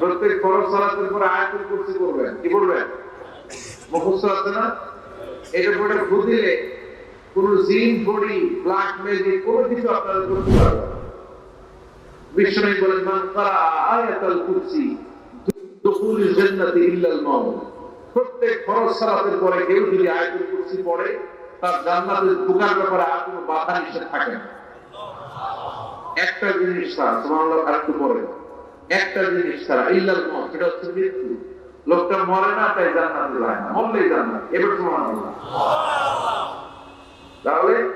প্রত্যেক ফরজ সালাতের পরে আয়াতুল কুরসি করবেন কি করবেন মুখস্থ আছে না? এটা কোন জিন, বডি ব্ল্যাক ম্যাজিক কোনো কিছু করতে বলেন, মান আয়াতুল কুরসি, দুখুল জান্নাতি ইল্লাল মাউত। প্রত্যেক ফরজ সালাতের পরে কেউ যদি আয়াতুল কুরসি পড়ে, তার জান্নাতে ঢোকার ব্যাপারে আর কোনো বাধা নিষেধ থাকে না। একটা জিনিস ছাড়া, সুবহানাল্লাহ, আরেকটু একটা জিনিস ছাড়া, ইল্লাল মউত সেটা হচ্ছে মৃত্যু। লোকটা মরে না, তাই জান্নাতে যায় না। মরলেই জান্নাত, এবার সুবহানাল্লাহ। তাহলে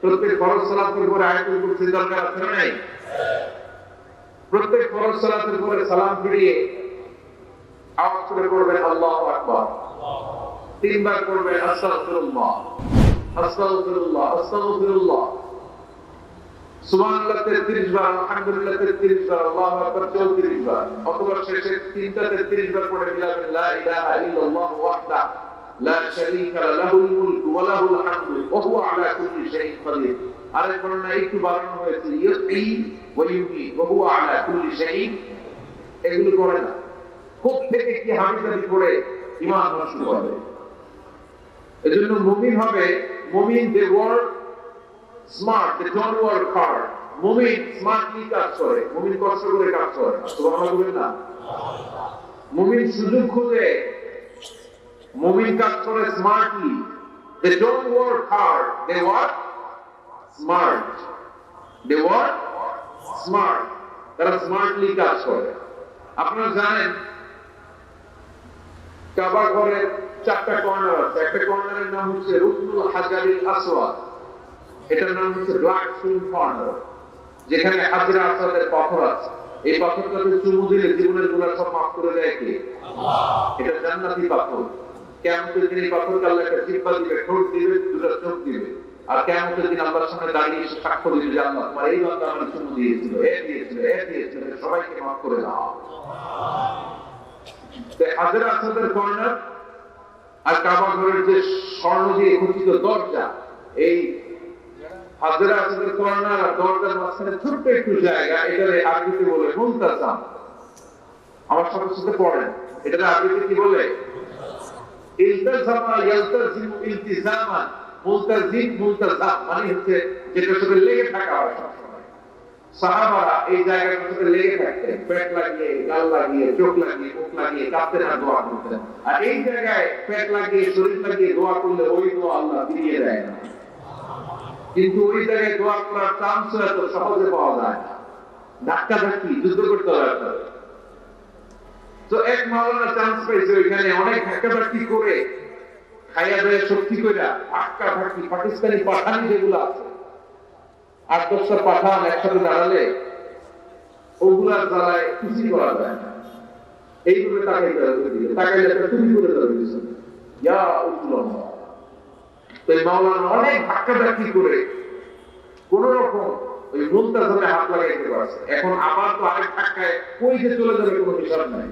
প্রত্যেক ফরজ সালাতের পরে আয়াতুল কুরসি দরকার আছে না নাই? প্রত্যেক ফরজ সালাতের পরে সালাম ফিরিয়ে আওয়াজ করে করবেন আল্লাহু আকবার। তিনবার করবেন আস্তাগফিরুল্লাহ আস্তাগফিরুল্লাহ আস্তাগফিরুল্লাহ। সুবহানাল্লাহ 33 বার, আলহামদুলিল্লাহ 33 বার, আল্লাহু আকবার 34 বার, অথবা শেষে তিনটা 33 বার পড়ে মিলাবেন লা ইলাহা ইল্লাল্লাহ ওয়াহদা, লা শারীকা লাহুল মুলকু ওয়া লাহুল হামদু ওয়া হুয়া আলা কুল্লি শাইইন কাদির। আরেক বর্ণনা একটু বাড়ানো হয়েছে, ইউহি ওয়া ইউমি ওয়া হুয়া আলা কুল্লি শাইইন। এগুলো করে না। খুব থেকে কি হামিদারি করে ইমান নষ্ট হবে এজন্য মুমিন হবে মুমিন they work smart they don't work hard মুমিন স্মার্টলি কাজ করে মুমিন কষ্ট করে কাজ করে। সুবহানাল্লাহ বলেন না? মুমিন সুযোগ খুঁজে মুমিন কাজ করে smartly they don't work hard they work smart they work smart তারা স্মার্টলি কাজ করে। আপনারা জানেন, কাবা ঘরের চারটা কর্নার আছে। একটা কর্নারের নাম হচ্ছে রুকনুল হাজারিল আসওয়াদ। এটার নাম হচ্ছে স্টোন কর্নার যেখানে হাজরা আসাদের পাথর আছে। এই পাথরটাতে চুমু দিলে জীবনের গুণা সব মাফ করে দেয় কি? এটা জান্নাতি পাথর। কেমন দিন এই জিব্বা দিবে, ঠোঁট দিবে, দুটো চোখ দিবে। আর কেমন দিন সামনে দাঁড়িয়ে এসে সাক্ষ্য দিবে যে আল্লাহ তোমার এই বান্দা আমার চুমু দিয়েছিল, এ দিয়েছিল এ দিয়েছিল, সবাইকে মাফ করে দাও। কর্নার আর কাবা ঘরের যে স্বর্ণ দিয়ে খচিত দরজা, এই হাজার আসাদের কর্নার আর দরজার মাঝখানে ছোট্ট একটু জায়গা, এটারে আরবিতে বলে মুলতাজাম আমার সাথে সাথে পড়েন। এটারে আরবিতে কি বলে? ইলতাজামা ইয়ালতাজিমু ইলতিজামান মুলতাজিম মুলতাজাম মানে হচ্ছে যেটার সাথে লেগে থাকা হয় সাহাবারা এই জায়গাটার সাথে লেগে থাকতেন। পেট লাগিয়ে, গাল লাগিয়ে, চোখ লাগিয়ে, মুখ লাগিয়ে কাঁপতেন আর দোয়া জায়গায় পেট লাগিয়ে, শরীর লাগিয়ে দোয়া করলে ওই দোয়া আল্লাহ ফিরিয়ে দেয় না। কিন্তু ওই জায়গায় দোয়া করার চান্স এত সহজে পাওয়া যায় না। ধাক্কা ধাক্কি যুদ্ধ করতে হবে তো এক মাওলানা চান্স পাইছে ওইখানে, অনেক ধাক্কা ধাক্কি করে খাইয়া দেয় শক্তি করে ধাক্কা ধাক্কি, পাকিস্তানি পাঠানি যেগুলো আছে, আট, দশটা পাঠান একসাথে দাঁড়ালে ওগুলার জ্বালায় খুশি করা যায় না। এইভাবে তুমি করে ইয়া এই মাওলানা অনেক করে কোন রকম ওই মুন্তাজামে হাত লাগাইতে পারছে। এখন আবার তো আরেক ধাক্কায় কই যে চলে যাবে কোনো হিসাব নাই।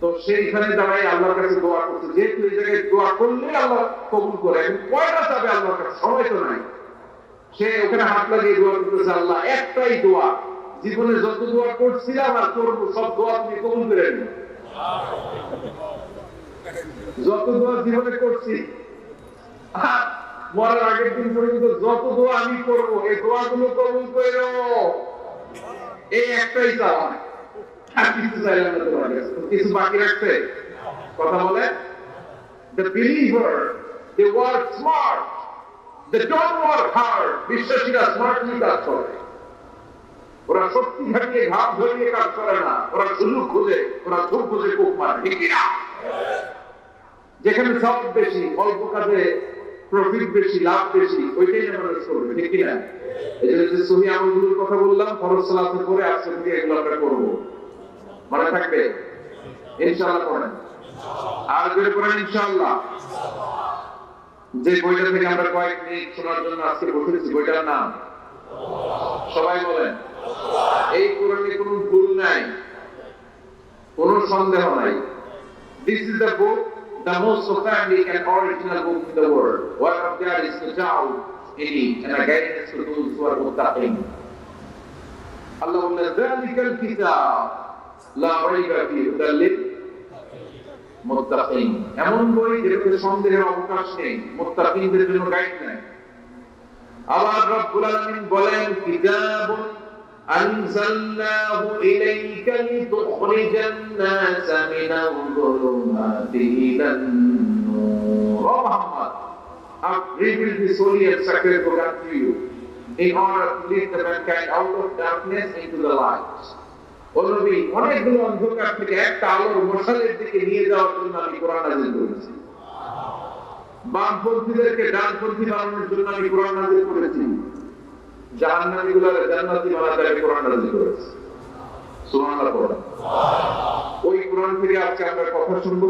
তো সেইখানে দাঁড়াই আল্লাহর কাছে দোয়া করছে। যেহেতু এই জায়গায় দোয়া করলে আল্লাহ কবুল করে, এখন কয়টা যাবে আল্লাহর কাছে? সময় তো নাই। সে ওখানে হাত লাগিয়ে দোয়া করতেছে, আল্লাহ, একটাই দোয়া। জীবনে যত দোয়া করছিলাম আর করব, সব দোয়া তুমি কবুল করে যত দোয়া জীবনে করছি মরার আগের দিন পর্যন্ত যত দোয়া আমি করব এই কবুল করো এই একটাই চাওয়া। আর কিছু না তোমার কিছু বাকি কথা বলে? বিশ্বাসীরা স্মার্টলি কাজ করে। ওরা শক্তি খাটিয়ে ঘাম ধরিয়ে কাজ করে না। ওরা সুযোগ খুঁজে, ওরা সুখ খুঁজে, কোপ মারে। যেখানে সব বেশি, অল্প কাজে প্রফিট বেশি, লাভ বেশি, ওইটাই আমরা করবে, ঠিক কি না এই জন্য যে সহি আমলগুলোর কথা বললাম, ফরজ সালাতের পরে আজকে থেকে এগুলো আমরা মনে থাকবে? ইনশাআল্লাহ করেন আর ইনশাআল্লাহ। যে বইটা থেকে আমরা কয়েক মিনিট শোনার জন্য আজকে বসেছি বইটার নাম? সবাই বলেন। এই কোরআনে কোনো ভুল নাই, কোনো সন্দেহ নাই। This is the book the most authentic and original book in the world. What of that is the doubt in it and a guidance to those who are muttaqin. Allah will ذلك الكتاب লা রাইবা ফি হুদাল লিল মুত্তাকিন এমন বই যেটাতে সন্দেহের অবকাশ নেই মুত্তাকিনদের জন্য গাইড নাই আবার রব্বুল আলামিন বলেন কিতাবুন أنزلناه إليك لتخرج الناس من الظلمات إلى النور Oh Muhammad, I've revealed this holy and sacred book unto you in order to lead the mankind out of darkness into the light. ও নবী অনেকগুলো অন্ধকার থেকে একটা আলোর মশালের দিকে নিয়ে যাওয়ার জন্য আমি কোরআন নাজিল করেছি বামপন্থীদেরকে ডানপন্থী বানানোর জন্য আমি কোরআন নাজিল করেছি ওই কথা শুনব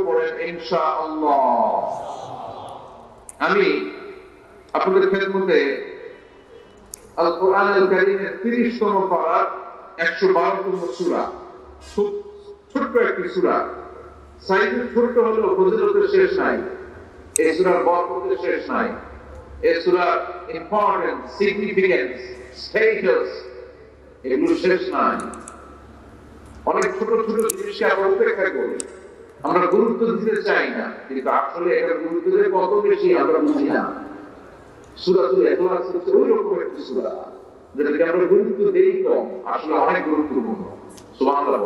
আমি আপনাদের খেদমতে আল কোরআন আল কারীমের 30 তম পারা 112 তম সূরা, খুব ছোট্ট একটি সূরা। সাইজে শেষ নাই। এই সূরার বরকতের শেষ নাই। এই সূরার ইম্পর্টেন্স সিগনিফিকেন্স স্টেটাস এগুলো শেষ নাই অনেক ছোট ছোট জিনিসকে আমরা উপেক্ষা করি। আমরা গুরুত্ব দিতে চাই না, কিন্তু আসলে এটা গুরুত্ব দিলে কত বেশি আমরা বুঝি না। সুরাতুল ইখলাস হচ্ছে ওই রকম একটি সূরা, যেটাকে আমরা গুরুত্ব দেই কম, আসলে অনেক গুরুত্বপূর্ণ। সুবহানাল্লাহ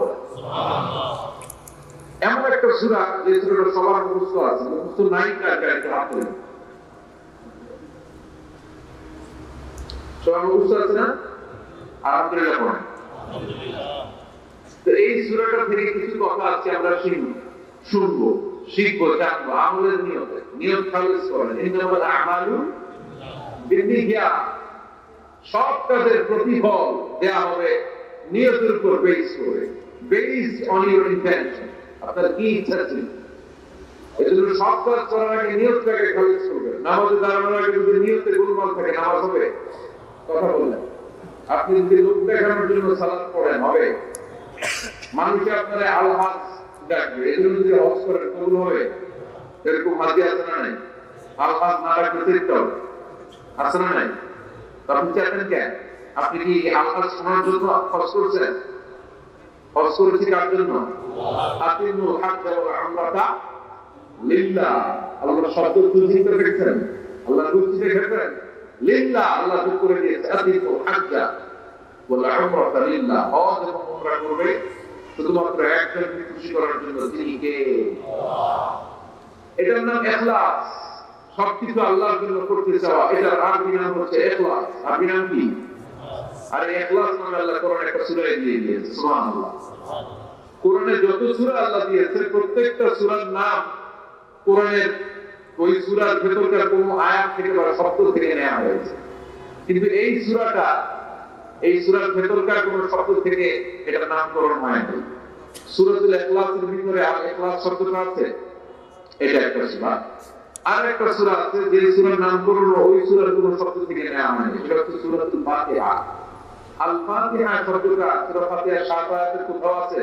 এমন একটা সূরা যে সূরাটা সবার মুখস্থ আছে, মুখস্থ নাই কার কার তুলে মুখস্থ আছে না? আলহামদুলিল্লাহ পড়েন। তো এই সূরাটা থেকে কিছু কথা আছে, আমরা শিখব শুনব, শিখব, জানব। আমলের নিয়তে। নিয়ত খালিস করেন। ইন্নামাল আমালু বিনিহিয়া সব কাজের প্রতিফল দেয়া হবে নিয়তের উপর বেস করে বেসড অন ইউর ইন্টেনশন আপনার কি ইচ্ছা ছিল? এজন্য সব কাজ করার আগে নিয়তটাকে খালিস করবেন। নামাজে দাঁড়ানোর আগে যদি নিয়তে গোলমাল থাকে, নামাজ হবে। কথা বললেন। আপনি যদি লোক দেখানোর জন্য সালাদ পড়েন, হবে? মানুষে আপনারা আলহাজ ডাকবে। এই জন্য যদি হজ করেন, কবুল হবে? এরকম হাজি আছে না নাই? আলহাজ না ডাকলে দেখতে হবে। আছে নাই? আপনি চাইতেন কেন আপনি কি আলহাজ শোনার জন্য হজ করছেন? হজ করেছি কার জন্য? আপনি হাত আমরা লিল্লাহ। আল্লাহ শব্দ তুলসি করে রেখেছেন আল্লাহ তুলসি রেখেছেন লিল্লাহ আল্লাহ করে দিয়েছে আদিকু হাজ্জা। ওয়ালা উমরাতা লিল্লাহ হজ এবং উমরা করবে শুধুমাত্র একজনকে খুশি করার জন্য, তিনি কে? এটার নাম ইখলাস সবকিছু আল্লাহর জন্য করতে চাওয়া। এটার আরবি নাম হচ্ছে ইখলাস আরবি নাম কি? আর ইখলাস নামে আল্লাহ কোরআন একটা সূরা দিয়ে দিয়েছে, সুবহানাল্লাহ। কোরআনে যত সূরা আল্লাহ দিয়েছে, প্রত্যেকটা সূরার নাম কোরআনের ওই সূরার ভেতরকার কোন আয়াত থেকে বা শব্দ থেকে নেওয়া হয়েছে। কিন্তু এই সূরাটা, এই সূরার ভেতরকার কোন শব্দ থেকে এটা নামকরণ হয়নি। সূরাতুল ইখলাসের ভিতরে আর ইখলাস শব্দটা আছে? এটা একটা সূরা। আর একটা সূরা আছে, যে সূরার নামকরণ ওই সূরার কোন শব্দ থেকে নেওয়া হয়নি। সেটা হচ্ছে সূরাতুল ফাতিহা। আল ফাতিহা শব্দটা, সূরা ফাতিহা সাত আয়াতের কোথাও আছে?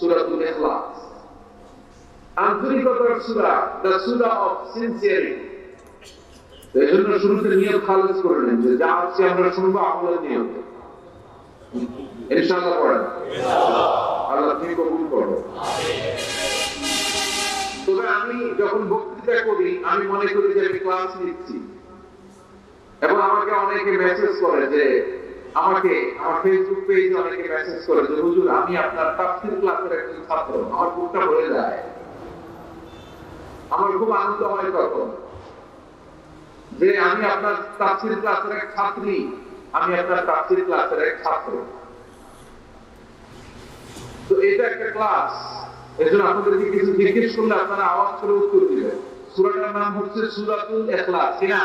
সূরাতুল ইখলাস। আন্তরিকতার সূরা দ্য সূরা অফ এই জন্য শুরুতে খালেজ যে যা আমরা শুনব আমলের পড়েন। আল্লাহ তুমি কবুল করো। তবে আমি যখন বক্তৃতা করি, আমি মনে করি যে আমি ক্লাস নিচ্ছি। এবং আমাকে অনেকে মেসেজ করে যে, আমাকে, আমার ফেসবুক অনেকে মেসেজ করে যে, হুজুর, আমি আপনার তাফসীর ক্লাসের একজন ছাত্র, আমার বুকটা ভরে যায়। আমার খুব আনন্দ হয় তখন। যে আমি আপনার তাফসীর ক্লাসের এক ছাত্রী আমি আপনার তাফসীর ক্লাসের এক ছাত্র। তো এটা একটা ক্লাস। এজন্য আপনাদেরকে কিছু জিজ্ঞেস করলে আপনারা আওয়াজ করে উত্তর দিবেন। সূরাটার নাম হচ্ছে সূরাতুল ইখলাস কি না?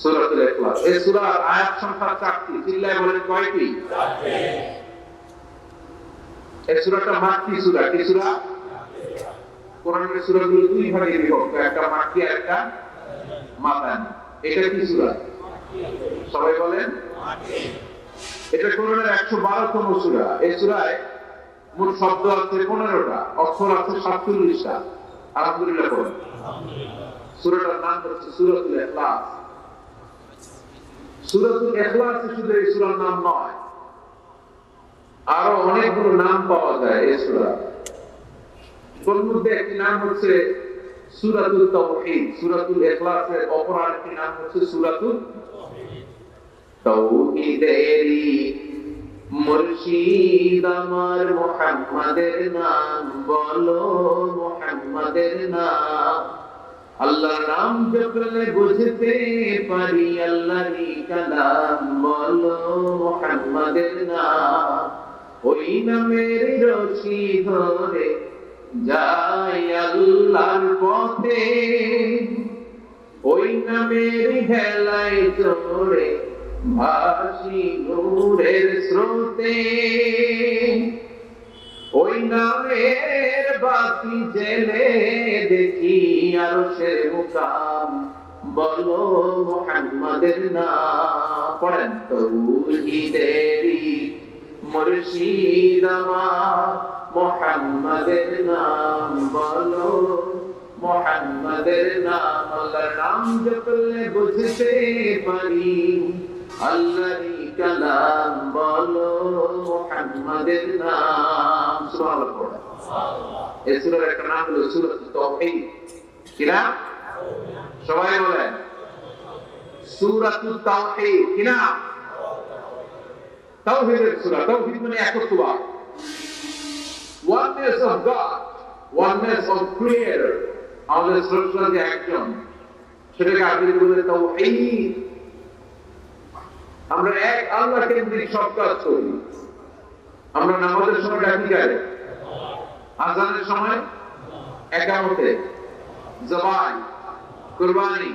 সূরাতুল ইখলাস। এই সূরার আয়াত সংখ্যা 4টি চিল্লায় বলেন কয়টি? এই সূরাটা মাক্কি সূরা কি সূরা? কোরআনের সূরাগুলো দুই ভাগে বিভক্ত, একটা আর একটা এটা কি সবাই বলেন? এটা কোরআনের 112 তম সূরা। এই মোট শব্দ আছে 15টা অক্ষর আছে 47টা আলহামদুলিল্লাহ নাম হচ্ছে শুধু এই নাম নয়, আরও অনেকগুলো নাম পাওয়া যায় এই সূরা তোর মধ্যে একটি নাম হচ্ছে সূরাতুল তাওহীদ, সূরাতুল ইখলাসের অপর আরেকটি নাম হচ্ছে সূরাতুল তৌহিদেরি মুর্শিদ আমার মোহাম্মদের নাম, বলো মোহাম্মদের নাম। আল্লাহর নাম জপলে বুঝতে পারি আল্লাহরই কালাম, বলো মোহাম্মদের নাম। ওই নামের রশি ধরে যাই আল্লাহর পথে, ওই নামের হেলায় চড়ে ভাসি নূরের স্রোতে। ওই নামের বাতি জেলে দেখি আরও সে মুকাম। বলো মোহাম্মদের নাম। পড়েন তৌহিদেরি মুর্শিদ আমার। মোহাম্মদের নাম বলো। মোহাম্মদের নাম আল্লাহর নাম জপলে বুঝতে পারি, আল্লাহরই কালাম বলো। মোহাম্মদের নাম, সুবহানাল্লাহ। পড়ো এই সূরার একটা নাম হলো সূরাতুত তাওহীদ। কি নাম? সবাই বলেন। সূরাতুত তাওহীদ, কি নাম? তাওহীদের সূরা, তাওহীদ মানে একত্ববাদ oneness of God, oneness of creator. আমাদের স্রষ্টা যে একজন, সেটাকে আবৃত্তি বলে তাওহীদ আমরা এক আল্লাহ কেন্দ্রিক সব কাজ করি আমরা নামাজের সময় ডাকি গায়ে আজানের সময়? একামতে। জবাই, কুরবানি,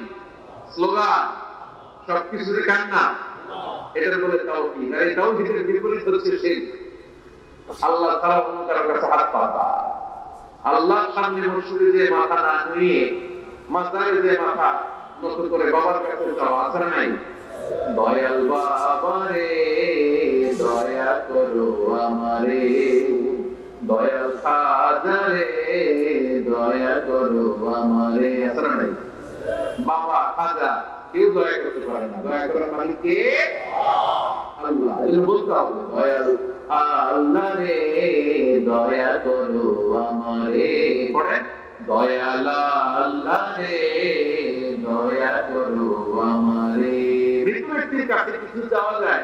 স্লোগান, সবকিছুতে কান্না। এটা বলে তাওহীদ আর এই তাওহীদের বিপরীত হচ্ছে শিরক। আল্লাহ তাআলা অন্য কারোর কাছে হাত পাতা আল্লাহর সামনে মসজিদে যে মাথা না নুয়ে মাজারে যে মাথা নত করে বাবার কাছে যাওয়া আছে নাই? দয়াল বাবা রে, দয়া করো আমারে। দয়াল খাজা রে, দয়া করো আমারে। আছে নাই? বাবা খাজা, কেউ দয়া করতে পারে না। দয়া করার মালিক কে? আল্লাহ। বলতে হবে। দয়াল আল্লাহ রে দয়া করো আমারে। পড়ে দয়ালা আল্লাহ রে দয়া করো আমারে। মৃত্যু ব্যক্তির কাছে কিছু চাওয়া যায়।